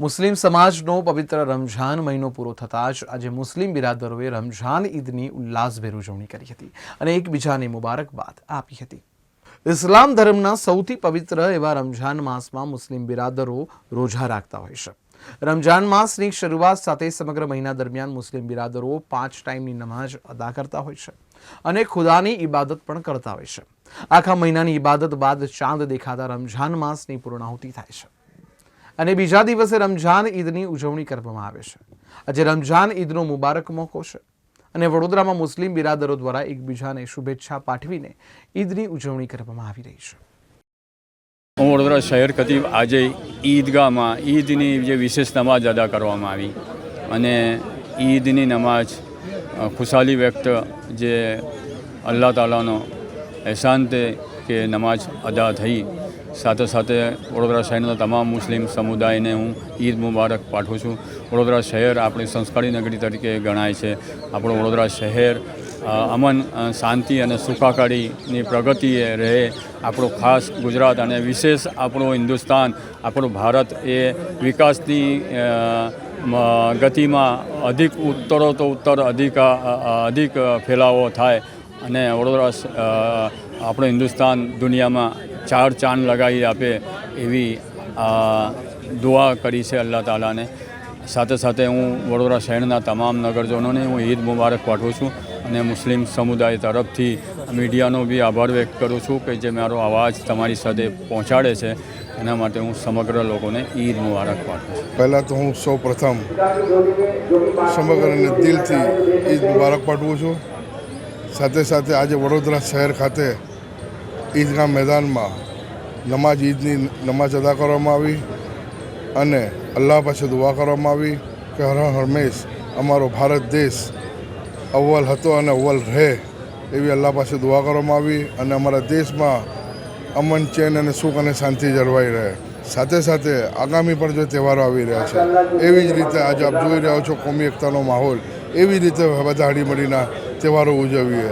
મુસ્લિમ સમાજનો પવિત્ર રમઝાન મહિનો પૂરો થતાં જ આજે મુસ્લિમ બિરાદરોએ રમઝાન ઈદની ઉલ્લાસભેર ઉજવણી કરી હતી અને એકબીજાને મુબારકબાદ આપી હતી. ઇસ્લામ ધર્મના સૌથી પવિત્ર એવા રમઝાન માસમાં મુસ્લિમ બિરાદરો રોજા રાખતા હોય છે. રમઝાન માસની શરૂઆત સાથે સમગ્ર મહિના દરમિયાન મુસ્લિમ બિરાદરો પાંચ ટાઈમની નમાઝ અદા કરતા હોય છે અને ખુદાની ઇબાદત પણ કરતા હોય છે. આખા મહિનાની ઇબાદત બાદ ચાંદ દેખાતા રમઝાન માસની પૂર્ણાહુતિ થાય છે. અને બીજા દિવસે રમઝાન ઈદની ઉજવણી કરવામાં આવે છે. આજે રમઝાન ઈદનો મુબારક મોકો છે અને વડોદરામાં મુસ્લિમ બિરાદરો દ્વારા એકબીજાને શુભેચ્છા પાઠવીને ઈદની ઉજવણી કરવામાં આવી રહી છે. હું વડોદરા શહેર ખતીબ આજે ઈદગાહમાં ઈદની જે વિશેષ નમાજ અદા કરવામાં આવી અને ઈદની નમાજ ખુશાલી વ્યક્ત જે અલ્લાહ તાલાનો અહેસાન તે કે નમાજ અદા થઈ સાથે સાથે વડોદરા શહેરના તમામ મુસ્લિમ સમુદાયને હું ઈદ મુબારક પાઠવું છું. વડોદરા શહેર આપણી સંસ્કારી નગરી તરીકે ગણાય છે. આપણું વડોદરા શહેર અમન શાંતિ અને સુખાકારીની પ્રગતિએ રહે. આપણું ખાસ ગુજરાત અને વિશેષ આપણું હિન્દુસ્તાન, આપણું ભારત એ વિકાસની ગતિમાં અધિક ઉત્તરો તો ઉત્તર અધિક અધિક ફેલાવો થાય. અને વડોદરા આપણું હિન્દુસ્તાન દુનિયામાં ચાર ચાંદ લગાવી આપે એવી દુઆ કરી છે અલ્લાહ તાલાને. સાથે સાથે હું વડોદરા શહેરના તમામ નગરજનોને હું ઈદ મુબારક પાઠવું છું અને મુસ્લિમ સમુદાય તરફથી મીડિયાનો બી આભાર વ્યક્ત કરું છું કે જે મારો અવાજ તમારી સાથે પહોંચાડે છે. એના માટે હું સમગ્ર લોકોને ઈદ મુબારક પાઠવું છું. પહેલાં તો હું સૌ પ્રથમ સમગ્ર અને દિલથી ઈદ મુબારક પાઠવું છું. સાથે સાથે આજે વડોદરા શહેર ખાતે ઈદગાહ મેદાનમાં નમાજ ઈદની નમાજ અદા કરવામાં આવી અને અલ્લાહ પાસે દુઆ કરવામાં આવી કે હર હરમેશ અમારો ભારત દેશ અવ્વલ હતો અને અવ્વલ રહે એવી અલ્લાહ પાસે દુઆ કરવામાં આવી અને અમારા દેશમાં અમન, ચેન અને સુખ અને શાંતિ જળવાઈ રહે. સાથે સાથે આગામી પણ જો તહેવારો આવી રહ્યા છે, એવી જ રીતે આજે આપ જોઈ રહ્યા છો કોમી એકતાનો માહોલ. એવી રીતે બધા હળીમળીના તહેવારો ઉજવીએ.